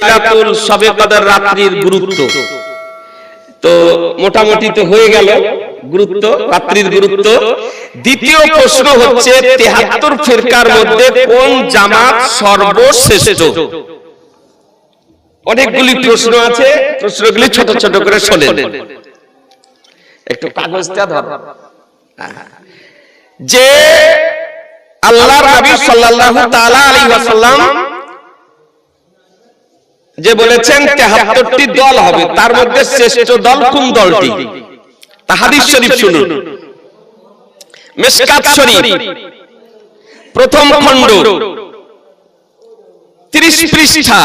লাইলাতুল শবে কদর রাত্রির গুরুত্ব। তো মোটামুটি তো হয়ে গেল গুরুত্ব, রাত্রির গুরুত্ব। দ্বিতীয় প্রশ্ন হচ্ছে, তেহাত্তর ফিরকার মধ্যে কোন জামাত সর্বশ্রেষ্ঠ? অনেকগুলি প্রশ্ন আছে, প্রশ্নগুলি ছোট ছোট করে শোনেন। একটু কাগজটা ধর। যে আল্লাহ নবী সাল্লাল্লাহু তাআলা আলাইহি ওয়াসাল্লাম যে বলেছেন তেহাত্তরটি দল হবে, তার মধ্যে শ্রেষ্ঠ দল কোন দলটি? হাদিস শরীফ শুনুন। মিশকাত শরীফ, প্রথম খণ্ড 30 পৃষ্ঠা,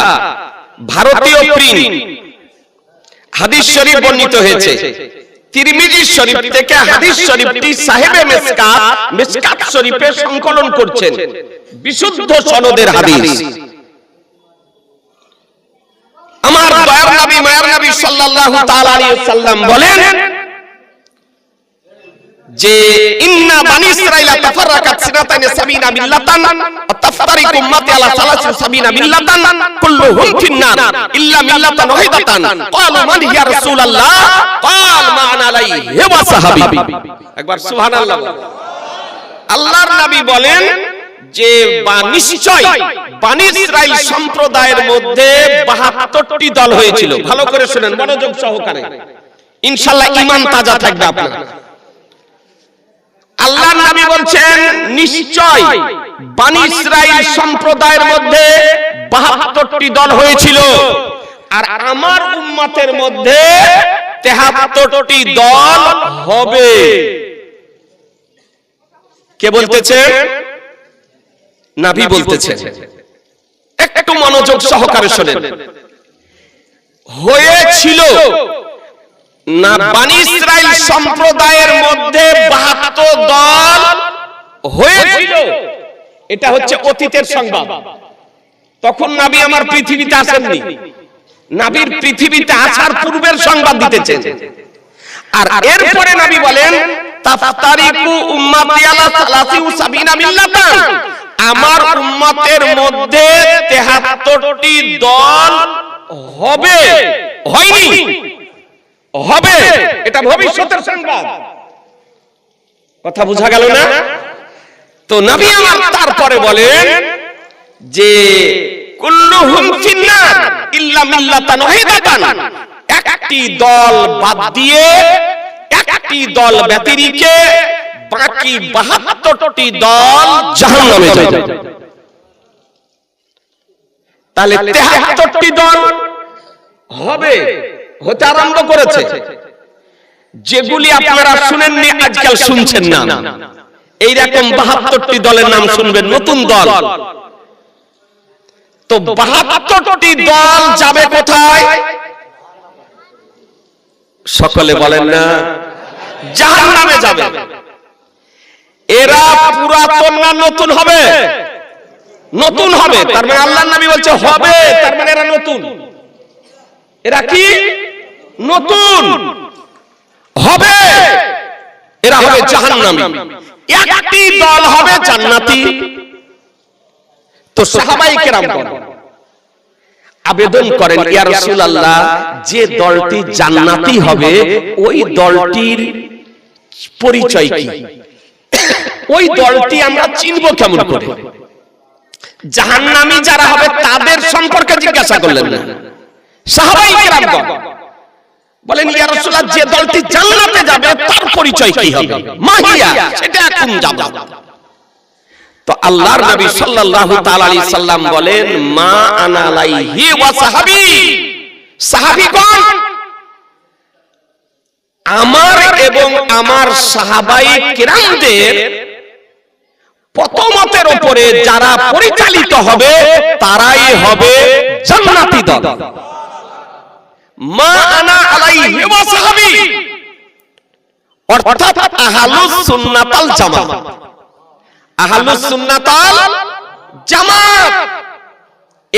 ভারতীয় প্রিন্ট। হাদিস শরীফ বর্ণিত হয়েছে। তিরমিজি শরীফ থেকে হাদিস শরীফটি সাহেবে মিসকাত মিসকাত শরীফে সংকলন করছেন। বিশুদ্ধ সনদের হাদিস আমার দয়ার নবী সাল্লাল্লাহু তাআলা আলাইহি সাল্লাম বলেন যে, ইন্না বানি ইসরাইলা তাফারাকাত সিনাতাইন সাবিনা মিল্লাতান তাফতারিকু উম্মতি আলা সালাসি সাবিনা মিল্লাতান কুল্লুহুম ফিন্নার ইল্লা মিল্লাতান ওয়াহিদাতান। ক্বালু মান ইয়া রাসূলুল্লাহ? ক্বাল মা আনা আলাইহি ওয়া সাহাবী। একবার সুবহানাল্লাহ আল্লাহর নবী বলেন যে নিশ্চয় বানি ইসরাইল সম্প্রদায়ের মধ্যে 72টি দল হয়েছিল। ভালো করে শুনেন, মনোযোগ সহকারে। ইনশাআল্লাহ ঈমান তাজা থাকবে আপনার। আল্লাহর নবী বলছেন, নিশ্চয় বানি ইসরাইল সম্প্রদায়ের মধ্যে 72টি দল হয়েছিল। আর আমার উম্মতের মধ্যে 73টি দল হবে। কে বলতেছে? নাভি বলতেছে একটু মনোযোগ সহকারে শোনেন। হয়েছিল না বানি ইসরাইল সম্প্রদায়ের মধ্যে বাহাত্তর দল হয়েছিল। এটা হচ্ছে অতীতের সংবাদ। তখন নাবি আমার পৃথিবীতে আসেননি। নাবির পৃথিবীতে আসার পূর্বের সংবাদ দিতেছেন। আর এরপরে নবী বলেন তাফতারিকু উম্মতি আলা সালাসি মিল্লাতান। মধ্যে 73টি দল হবে। হয়নি। হবে। এটা ভবিষ্যতের সংবাদ। কথা বোঝা গেল না? তো নবী আমার তারপরে বলেন যে কুল্লুহুম ফিন্নার ইল্লা মিল্লাতান ওয়াহিদাতান। একটি দল বাদ দিয়ে একটি দল ব্যতিরিকে বাকি 72টি দল জাহান্নামে যাবে। তাহলে 73টি দল হবে হতে আরম্ভ করেছে। যেগুলি আপনারা শুনেননি আজকাল শুনছেন না। এইরকম বাহাত্তরটি দলের নাম শুনবেন নতুন দল। তো বাহাত্তরটি দল যাবে কোথায়? সকলে বলেন না জাহান নামে যাবে। এরা পুরাতন না নতুন হবে? নতুন হবে। তার মানে আল্লাহ নবী বলছে হবে তার মানে এরা নতুন। এরা কি? নতুন। হবে। এরা হবে জাহান্নামী। একটি দল হবে জান্নাতি। তো সাহাবাই কেরাম আবেদন করেন ইয়া রাসূলুল্লাহ যে দলটি জান্নাতি হবে ওই দলটির পরিচয় কি? ওই দলটি আমরা চিনব কেমন করে? জাহান্নামী যারা হবে, তাদের সম্পর্কে জিজ্ঞাসা করলেন না। যে দলটি জান্নাতে বলেন, মা আনা আমার এবং আমার সাহাবাই কিরামদের পতমতের উপরে যারা পরিচালিত হবে, তারাই হবে জান্নাতি দল। মা আনা আলাইহি ওয়া সাহাবী অর্থাৎ আহলুস সুন্নাতাল জামাত। আহলুস সুন্নাতাল জামাত।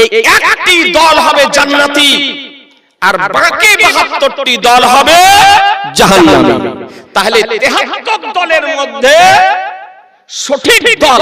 এই একটি দল হবে জান্নাতি, আর বাকি 72টি দল হবে জাহান্নামী। তাহলে 73 দলের মধ্যে সঠিক দল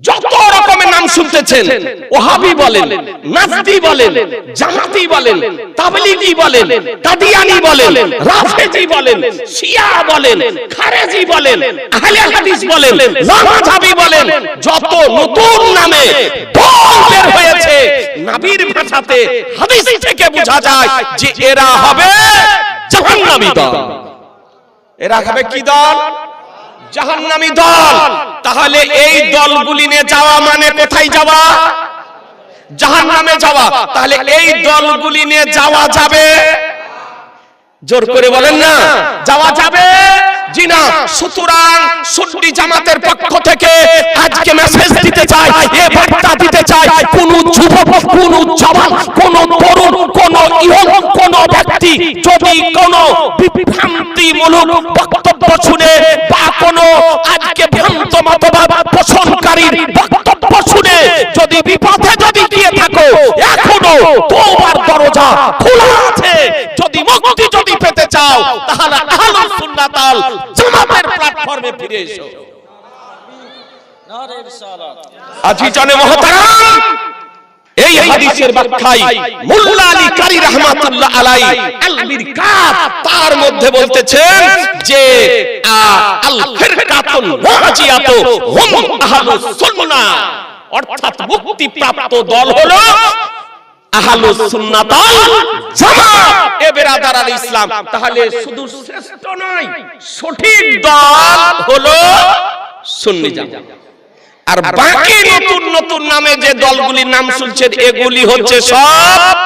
যত রকমের নাম শুনতেছেন, ওহাবি বলেন নাজদি বলেন, জামাতি বলেন, তাবলিগি বলেন, কাদিয়ানি বলেন, রাফেজি বলেন, শিয়া বলেন, খারেজি বলেন, আহলে হাদিস বলেন লামাজাবি বলেন, যত নতুন নামে দল বের হয়েছে, নবীর ভাষাতে হাদিস থেকে বোঝা যায় যে এরা হবে জাহান্নামী দল। এরা হবে কি দল? জাহান্নামী দল। তাহলে এই দলগুলি নিয়ে যাওয়া মানে কোথায় যাওয়া? জাহান্নামে যাওয়া। তাহলে এই দলগুলি নিয়ে যাওয়া যাবে? জোর করে বলেন না। যাওয়া যাবে? জিনা সুতরাং সুন্নি জামাতের পক্ষ থেকে আজকে মেসেজ দিতে চাই, এ বার্তা দিতে চাই, কোন যুবক, কোন জওয়ান, কোন তরুণ, কোন ইহন কোন ব্যক্তি, যদি কোন বিভ্রান্তিমূলক বক্তব্য শুনে বা কোনো আজকে ভ্রান্ত মতবাদ পোষণকারীর বক্তব্য শুনে যদি বিপথে যদি গিয়ে থাকো এখনও তোমার দরজা খোলা আছে। যদি মুক্তি যদি পেতে চাও তাহলে আহলুস সুন্নাতাল জামাতের প্ল্যাটফর্মে ফিরে এসো। নারে রিসালাত। আজি জানে মহতারাম! এই হাদিসের ব্যাখ্যায় মোল্লা আলী কারি রহমাতুল্লাহ আলাই আল মিরকাত তার মধ্যে বলতেছেন যে আল ফিরকাতুন নাজিয়াত হুম আহলুস সুন্নাহ। অর্থাৎ মুক্তি প্রাপ্ত দল হলো আহলুস সুন্নাতাল জামাত। এ বেরাদার আল ইসলাম, তাহলে শুধু শ্রেষ্ঠ নয়, সঠিক দল হলো সুন্নি জামাত। আর বাকি নতুন নতুন নামে যে দলগুলির নাম শুনছেন এগুলি হচ্ছে সব